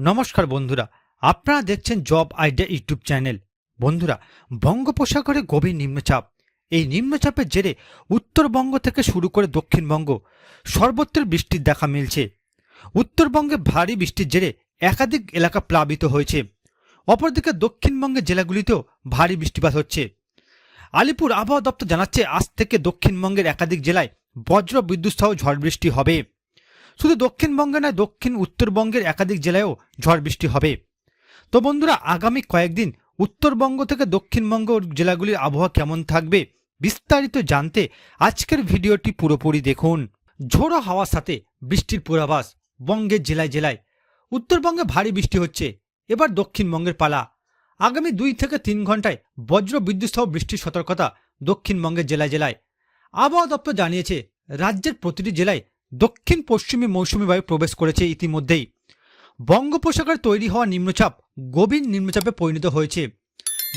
নমস্কার বন্ধুরা, আপনারা দেখছেন জব আইডিয়া ইউটিউব চ্যানেল। বন্ধুরা, বঙ্গোপসাগরে গভীর নিম্নচাপ। এই নিম্নচাপের জেরে উত্তরবঙ্গ থেকে শুরু করে দক্ষিণবঙ্গ সর্বত্র বৃষ্টির দেখা মিলছে। উত্তরবঙ্গে ভারী বৃষ্টির জেরে একাধিক এলাকা প্লাবিত হয়েছে। অপরদিকে দক্ষিণবঙ্গের জেলাগুলিতেও ভারী বৃষ্টিপাত হচ্ছে। আলিপুর আবহাওয়া দপ্তর জানাচ্ছে, আজ থেকে দক্ষিণবঙ্গের একাধিক জেলায় বজ্র বিদ্যুৎ সহ ঝড় বৃষ্টি হবে। শুধু দক্ষিণবঙ্গে নয়, দক্ষিণ উত্তরবঙ্গের একাধিক জেলায়ও ঝড় বৃষ্টি হবে। তো বন্ধুরা, আগামী কয়েকদিন উত্তরবঙ্গ থেকে দক্ষিণবঙ্গ জেলাগুলির আবহাওয়া কেমন থাকবে বিস্তারিত জানতে আজকের ভিডিওটি পুরোপুরি দেখুন। ঝোড়ো হাওয়ার সাথে বৃষ্টির পূর্বাভাস বঙ্গের জেলায় জেলায়। উত্তরবঙ্গে ভারী বৃষ্টি হচ্ছে, এবার দক্ষিণবঙ্গের পালা। আগামী দুই থেকে তিন ঘন্টায় বজ্র বিদ্যুৎ সহ বৃষ্টির সতর্কতা দক্ষিণবঙ্গের জেলায় জেলায়। আবহাওয়া দপ্তর জানিয়েছে, রাজ্যের প্রতিটি জেলায় দক্ষিণ পশ্চিমী মৌসুমী বায়ু প্রবেশ করেছে ইতিমধ্যেই। বঙ্গোপসাগরে তৈরি হওয়া নিম্নচাপ গভীর নিম্নচাপে পরিণত হয়েছে।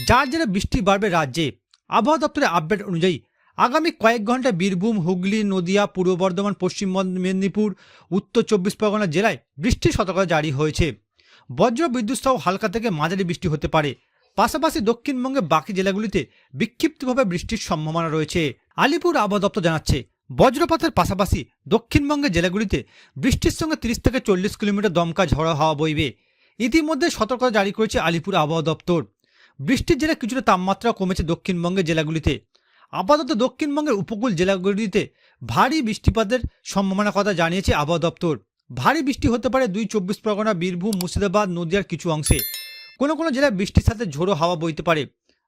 যার জেরে বৃষ্টি বাড়বে রাজ্যে। আবহাওয়া দপ্তরের আপডেট অনুযায়ী, আগামী কয়েক ঘন্টায় বীরভূম, হুগলি, নদিয়া, পূর্ব বর্ধমান, পশ্চিম মেদিনীপুর, উত্তর চব্বিশ পরগনা জেলায় বৃষ্টির সতর্কতা জারি হয়েছে। বজ্র, বিদ্যুৎ সহ হালকা থেকে মাঝারি বৃষ্টি হতে পারে। পাশাপাশি দক্ষিণবঙ্গে বাকি জেলাগুলিতে বিক্ষিপ্তভাবে বৃষ্টির সম্ভাবনা রয়েছে। আলিপুর আবহাওয়া দপ্তর জানাচ্ছে বজ্রপাতের পাশাপাশি দক্ষিণবঙ্গের জেলাগুলিতে বৃষ্টির সঙ্গে তিরিশ থেকে চল্লিশ কিলোমিটার দমকা ঝড়ো হাওয়া বইবে। ইতিমধ্যে সতর্কতা জারি করেছে আলিপুর আবহাওয়া দপ্তর। বৃষ্টির জেরে কিছুটা তাপমাত্রা কমেছে দক্ষিণবঙ্গের জেলাগুলিতে। আপাতত দক্ষিণবঙ্গের উপকূল জেলাগুলিতে ভারী বৃষ্টিপাতের সম্ভাবনা কথা জানিয়েছে আবহাওয়া দপ্তর। ভারী বৃষ্টি হতে পারে দুই চব্বিশ পরগনা, বীরভূম, মুর্শিদাবাদ, নদিয়ার কিছু অংশে। কোনো কোনো জেলায় বৃষ্টির সাথে ঝোড়ো হাওয়া বইতে পারে।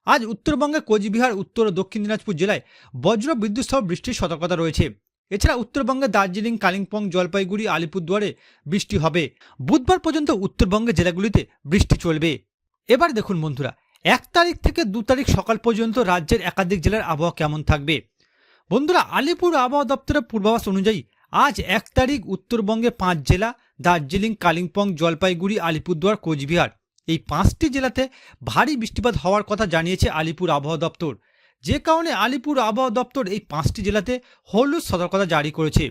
আজ উত্তরবঙ্গের কোচবিহার, উত্তর ও দক্ষিণ দিনাজপুর জেলায় বজ্র বিদ্যুৎ সহ বৃষ্টির সতর্কতা রয়েছে। এছাড়া উত্তরবঙ্গে দার্জিলিং, কালিম্পং, জলপাইগুড়ি, আলিপুরদুয়ারে বৃষ্টি হবে। বুধবার পর্যন্ত উত্তরবঙ্গের জেলাগুলিতে বৃষ্টি চলবে। এবার দেখুন বন্ধুরা, এক তারিখ থেকে দু তারিখ সকাল পর্যন্ত রাজ্যের একাধিক জেলার আবহাওয়া কেমন থাকবে? বন্ধুরা, আলিপুর আবহাওয়া দপ্তরের পূর্বাভাস অনুযায়ী আজ এক তারিখ উত্তরবঙ্গে পাঁচ জেলা, দার্জিলিং, কালিম্পং, জলপাইগুড়ি, আলিপুরদুয়ার, কোচবিহার। এই পাঁচটি জেলাতে ভারী বৃষ্টিপাত হওয়ার কথা জানিয়েছে আলিপুর আবহাওয়া দপ্তর। যে কারণে আলিপুর আবহাওয়া দপ্তর এই পাঁচটি জেলাতে হলুদ সতর্কতা জারি করেছে।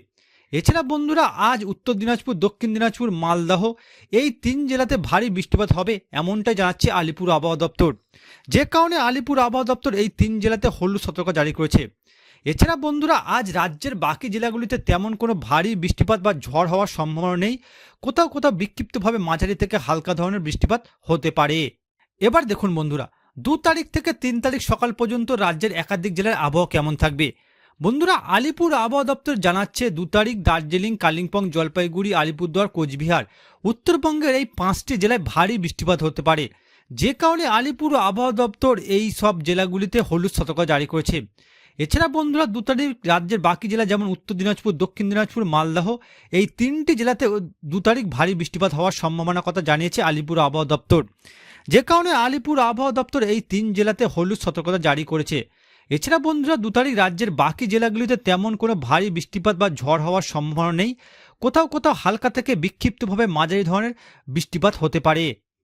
এছাড়া বন্ধুরা, আজ উত্তর দিনাজপুর, দক্ষিণ দিনাজপুর, মালদহ এই তিন জেলাতে ভারী বৃষ্টিপাত হবে এমনটাই জানাচ্ছে আলিপুর আবহাওয়া দপ্তর। যে কারণে আলিপুর আবহাওয়া দপ্তর এই তিন জেলাতে হলুদ সতর্ক জারি করেছে। এছাড়া বন্ধুরা, আজ রাজ্যের বাকি জেলাগুলিতে তেমন কোনো ভারী বৃষ্টিপাত বা ঝড় হওয়ার সম্ভাবনা নেই। কোথাও কোথাও বিক্ষিপ্তভাবে মাঝারি থেকে হালকা ধরনের বৃষ্টিপাত হতে পারে। এবার দেখুন বন্ধুরা, দু তারিখ থেকে তিন তারিখ সকাল পর্যন্ত রাজ্যের একাধিক জেলার আবহাওয়া কেমন থাকবে? বন্ধুরা, আলিপুর আবহাওয়া দপ্তর জানাচ্ছে দু তারিখ দার্জিলিং, কালিম্পং, জলপাইগুড়ি, আলিপুরদুয়ার, কোচবিহার, উত্তরবঙ্গের এই পাঁচটি জেলায় ভারী বৃষ্টিপাত হতে পারে। যে কারণে আলিপুর আবহাওয়া দপ্তর এই সব জেলাগুলিতে হলুদ সতর্কতা জারি করেছে। এছাড়া বন্ধুরা দু তারিখ রাজ্যের বাকি জেলা যেমন উত্তর দিনাজপুর, দক্ষিণ দিনাজপুর, মালদহ, এই তিনটি জেলাতে দু তারিখ ভারী বৃষ্টিপাত হওয়ার সম্ভাবনা কথা জানিয়েছে আলিপুর আবহাওয়া দপ্তর। যে কারণে আলিপুর আবহাওয়া দপ্তর এই তিন জেলাতে হলুদ সতর্কতা জারি করেছে। এছাড়া বন্ধুরা দু তারিখ রাজ্যের বাকি জেলাগুলিতে তেমন কোনো ভারী বৃষ্টিপাত বা ঝড় হওয়ার সম্ভাবনা নেই। কোথাও কোথাও হালকা থেকে বিক্ষিপ্তভাবে মাঝারি ধরনের বৃষ্টিপাত হতে পারে।